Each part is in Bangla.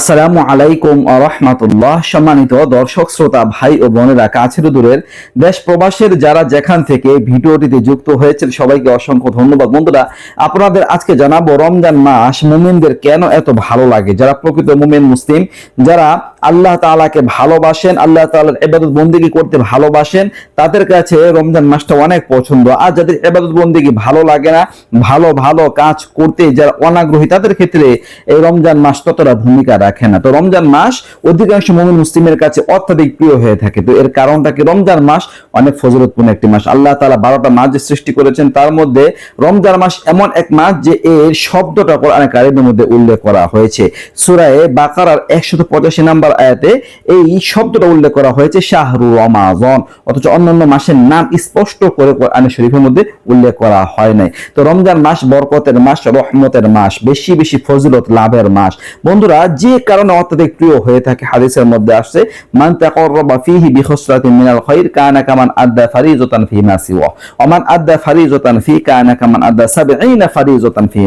আসসালামু আলাইকুম রহমাতুল্লাহ। সম্মানিত দর্শক, শ্রোতা, ভাই ও বোনেরা, কাছের দূরের দেশ প্রবাসের যারা যেখান থেকে ভিডিওটিতে যুক্ত হয়েছেন, সবাইকে অসংখ্য ধন্যবাদ। বন্ধুরা, আপনাদের আজকে জানাব রমজান মাস মুমিনদের কেন এত ভালো লাগে? যারা প্রকৃত মুমিন, মুসলিম, যারা আল্লাহ তাআলাকে ভালোবাসেন, আল্লাহ তাআলার এবাদত বন্দিগি করতে ভালোবাসেন, তাদের কাছে রমজান মাসটা অনেক পছন্দ। আর যাদের এবাদত বন্দিগি ভালো লাগে না, ভালো ভালো কাজ করতে যারা অনাগ্রহী, তাদের ক্ষেত্রে এই রমজান মাস ততটা ভূমিকা রাখে না। তো রমজান মাস অধিকাংশ মুমিন মুসলিমের কাছে অত্যাধিক প্রিয় হয়ে থাকে। তো এর কারণটা কি? রমজান মাস অনেক ফজরতপূর্ণ একটি মাস। আল্লাহ তালা বারোটা মাস সৃষ্টি করেছেন, তার মধ্যে রমজান মাস এমন এক মাস যে এর শব্দটা কোরআনে কারিমের মধ্যে উল্লেখ করা হয়েছে। সূরায়ে বাকারার 185 নাম্বার আয়াতে এই শব্দটা উল্লেখ করা হয়েছে, শাহরু রমাজন। অথচ অন্যান্য মাসের নাম স্পষ্ট করে কোরআনে শরীফের মধ্যে উল্লেখ করা হয় নাই। তো রমজান মাস বরকতের মাস, রহমতের মাস, বেশি বেশি ফজিলত লাভের মাস। বন্ধুরা, যে কারণে অত্যাধিক প্রিয় হয়ে থাকে হাদিসের মধ্যে আসছে, মান ফিহি মিনাল কানা কামান আদ্দা ফারিজাতান ফি মান আদ্দা ফি কানা কামান আদ্দা 70 ফারিজাতান ফি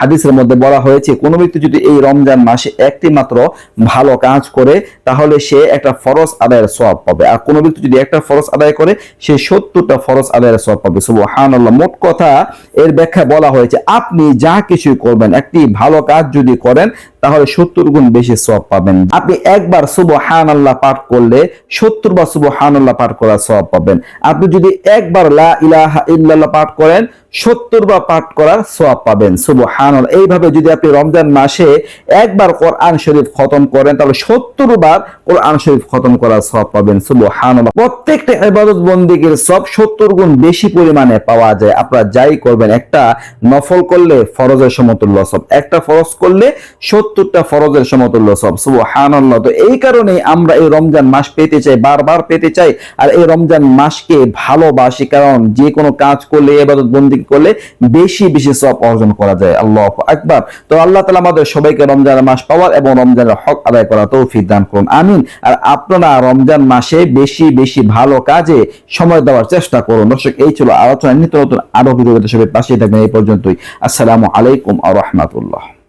হাদিসের মধ্যে বলা হয়েছে, কোন ব্যক্তি যদি এই রমজান মাসে একটি মাত্র ভালো কাজ করে, তাহলে সে একটা ফরজ আদায়ের সব পাবে। আর কোনো ব্যক্তি যদি একটা ফরজ আদায় করে, সে 70টা ফরজ আদায়ের সব পাবে। সুবহানাল্লাহ, মোট কথা এর ব্যাখ্যা বলা হয়েছে, আপনি যা কিছু করবেন, একটি ভালো কাজ যদি করেন, তাহলে সত্তর গুণ বেশি সব পাবেন। আপনি একবার শুভ হান আল্লাহ পাঠ করলে সত্তর বার শুভ হান আল্লাহ পাঠ করার সব পাবেন। আপনি যদি একবার লা ইলাহা ইল্লাল্লাহ পাঠ করেন সত্তর বার পাঠ করার সব পাবেন। শুভ হান এইভাবে যদি আপনি রমজান মাসে একবার কোরআন শরীফ খতম করেন, তাহলে সত্তর বার কোরআন শরীফ খতম করার সব পাবেন। শুভ হান প্রত্যেকটা ইবাদত বন্দীগীর সব সত্তর গুণ বেশি পরিমাণে পাওয়া যায়। আপনারা যাই করবেন, একটা নফল করলে ফরজের সমতুল্য সব একটা ফরজ করলে সত্তরটা ফরজের সমতুল্য সব সুবহানাল্লাহ। তো এই কারণেই আমরা এই রমজান মাস পেতে চাই, বারবার পেতে চাই, আর এই রমজান মাসকে ভালোবাসি, কারণ যে কোনো কাজ করলে এবাদত বন্দি করলে বেশি বেশি সব অর্জন করা যায়। আল্লাহ আকবার। তো আল্লাহ তালা আমাদের সবাইকে রমজান মাস পাওয়ার এবং রমজানের হক আদায় করা তৌফিক দান করুন। আমিন। আর আপনারা রমজান মাসে বেশি বেশি ভালো কাজে সময় দেওয়ার চেষ্টা করুন। দর্শক, এই ছিল আলোচনা নিত্য নতুন আরও ভিডিও সবাই পাশে থাকবেন। এই পর্যন্তই। আসসালামু আলাইকুম আ রহমাতুল্লাহ।